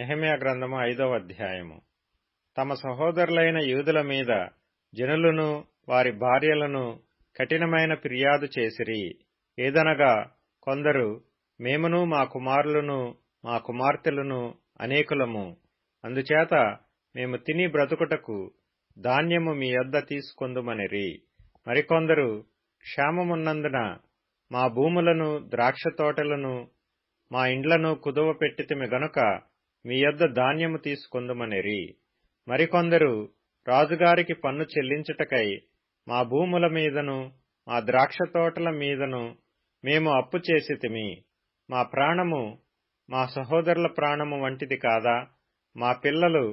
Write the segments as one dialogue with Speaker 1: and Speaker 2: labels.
Speaker 1: నెహమియా గ్రంథము ఐదవ అధ్యాయము. తమ సహోదరులైన యూదుల మీద జనులను వారి భార్యలను కఠినమైన ఫిర్యాదు చేసిరి. ఏదనగా కొందరు మేమును మా కుమారులను మా కుమార్తెలను అనేకులము. అందుచేత మేము తిని బ్రతుకుటకు ధాన్యము మీ యొద్ద తీసుకొందుమనిరి. మరికొందరు క్షేమమున్నందున మా భూములను ద్రాక్ష తోటలను మా ఇండ్లను కుదువ పెట్టితిమి గనుక మీ యొద్ద ధాన్యము తీసుకొందుమనిరి. మరికొందరు రాజుగారికి పన్ను చెల్లించుటకై మా భూముల మీదను మా ద్రాక్ష తోటల మీదను మేము అప్పు చేసితిమి మా ప్రాణము మా సహోదరుల ప్రాణము వంటిది కాదా? మా పిల్లలు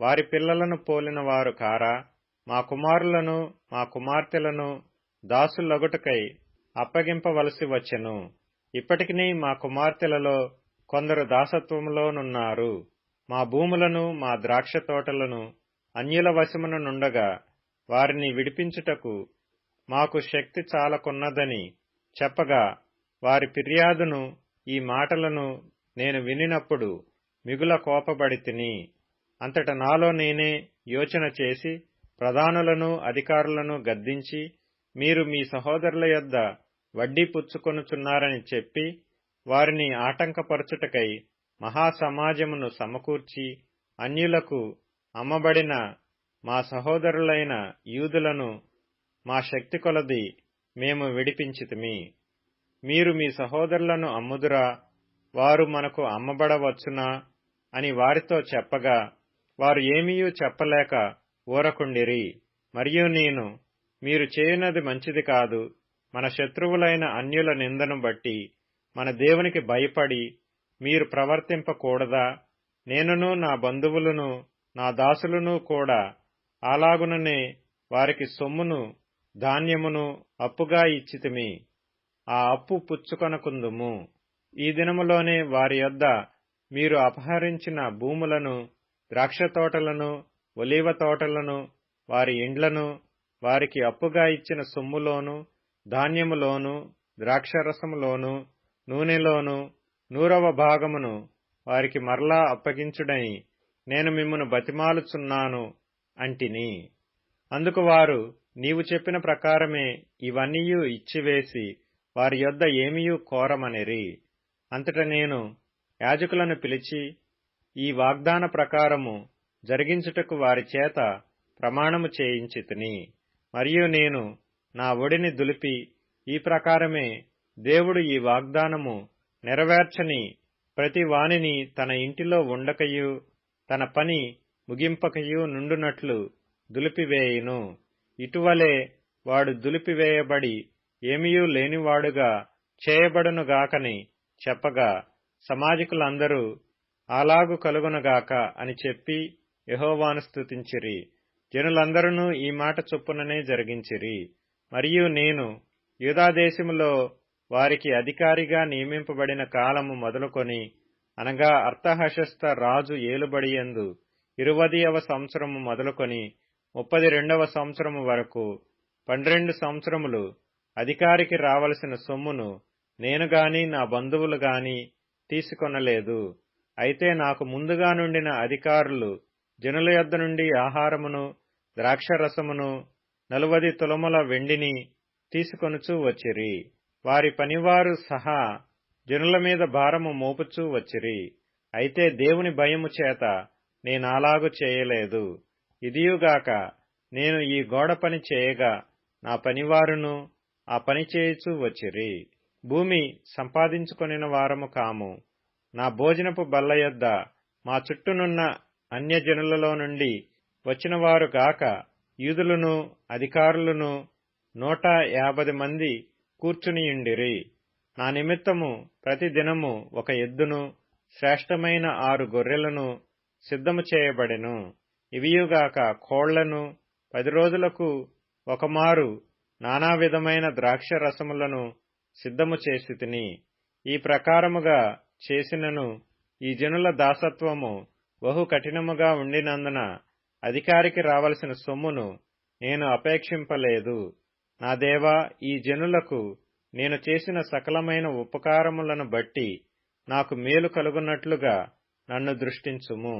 Speaker 1: వారి పిల్లలను పోలిన వారు కారా? మా కుమారులను మా కుమార్తెలను దాసులొగటుకై అప్పగింపవలసి వచ్చెను. ఇప్పటికినీ మా కుమార్తెలలో కొందరు దాసత్వంలోనున్నారు. మా భూములను మా ద్రాక్ష తోటలను అన్యుల వశమున నుండగా వారిని విడిపించుటకు మాకు శక్తి చాలకున్నదని చెప్పగా వారి ఫిర్యాదును ఈ మాటలను నేను వినినప్పుడు మిగుల కోపబడి తిని అంతట నాలో నేనే యోచన చేసి ప్రధానులను అధికారులను గద్దించి మీరు మీ సహోదరుల యొద్ద వడ్డీ పుచ్చుకొనుచున్నారని చెప్పి వారిని ఆటంకపరచుటకై మహాసమాజమును సమకూర్చి అన్యులకు అమ్మబడిన మా సహోదరులైన యూదులను మా శక్తి కొలది మేము విడిపించితిమి. మీరు మీ సహోదరులను అమ్ముదురా వారు మనకు అమ్మబడవచ్చునా అని వారితో చెప్పగా వారు ఏమీయూ చెప్పలేక ఊరకుండిరి. మరియు నేను మీరు చేయనది మంచిది కాదు మన శత్రువులైన అన్యుల నిందను బట్టి మన దేవునికి భయపడి మీరు ప్రవర్తింపకూడదా? నేనును నా బంధువులను నా దాసులను కూడా అలాగుననే వారికి సొమ్మును ధాన్యమును అప్పుగా ఇచ్చితిమి. ఆ అప్పు పుచ్చుకొనకుందుము. ఈ దినములోనే వారి యొద్ద మీరు అపహరించిన భూములను ద్రాక్ష తోటలను ఒలీవ తోటలను వారి ఇండ్లను వారికి అప్పుగా ఇచ్చిన సొమ్ములోను ధాన్యములోను ద్రాక్షరసములోను నూనెలోను నూరవ భాగమును వారికి మరలా అప్పగించుడని నేను మిమ్మను బతిమాలుచున్నాను అంటిని. అందుకు వారు నీవు చెప్పిన ప్రకారమే ఇవన్నీయూ ఇచ్చివేసి వారి యొద్ద ఏమీయూ కోరమనిరి. అంతట నేను యాజకులను పిలిచి ఈ వాగ్దాన ప్రకారము జరిగించుటకు వారి చేత ప్రమాణము చేయించితిని. మరియు నేను నా ఒడిని దులిపి ఈ ప్రకారమే దేవుడు ఈ వాగ్దానము నెరవేర్చని ప్రతి వానిని తన ఇంటిలో ఉండకయు తన పని ముగింపకయు నుండునట్లు దులిపివేయును. ఇటువలే వాడు దులిపివేయబడి ఏమీయూ లేనివాడుగా చేయబడునుగాకని చెప్పగా సమాజికులందరూ అలాగు కలుగునగాక అని చెప్పి యహోవాను స్తుతించిరి. జనులందరూ ఈ మాట చొప్పుననే జరిగించిరి. మరియు నేను యూదాదేశములో వారికి అధికారిగా నియమింపబడిన కాలము మొదలుకొని అనగా అర్థహశస్త రాజు ఏలుబడియందు ఇరువదియవ సంవత్సరము మొదలుకొని ముప్పది రెండవ సంవత్సరము వరకు పన్నెండు సంవత్సరములు అధికారికి రావలసిన సొమ్మును నేను గాని నా బంధువులు గాని తీసుకొనలేదు. అయితే నాకు ముందుగా నుండిన అధికారులు జనుల యొద్ద నుండి ఆహారమును ద్రాక్షరసమును నలువది తులముల వెండిని తీసుకొనుచూ వచ్చిరి. వారి పనివారు సహా జనుల మీద భారము మోపుచూ వచ్చిరి. అయితే దేవుని భయము చేత నేనాలాగు చేయలేదు. ఇదియుగాక నేను ఈ గోడ పని చేయగా నా పనివారును ఆ పని చేయుచూ వచ్చిరి. భూమి సంపాదించుకొనిన వారము కాము. నా భోజనపు బల్ల యొద్ద మా చుట్టూనున్న అన్యజనులలో నుండి వచ్చినవారు గాక యూదులను అధికారులను నూట యాభై మంది కూర్చునియుండిరి. నా నిమిత్తము ప్రతిదినము ఒక ఎద్దును శ్రేష్టమైన ఆరు గొర్రెలను సిద్ధము చేయబడెను. ఇవియుగాక కోళ్ళను పది రోజులకు ఒకమారు నానా విధమైన ద్రాక్ష రసములను సిద్ధము చేసి తిని ఈ ప్రకారముగా చేసినను ఈ జనుల దాసత్వము బహు కఠినముగా ఉండినందున అధికారికి రావలసిన సొమ్మును నేను అపేక్షింపలేదు. నా దేవా ఈ జనులకు నేను చేసిన సకలమైన ఉపకారములను బట్టి నాకు మేలు కలుగునట్లుగా నన్ను దృష్టించుము.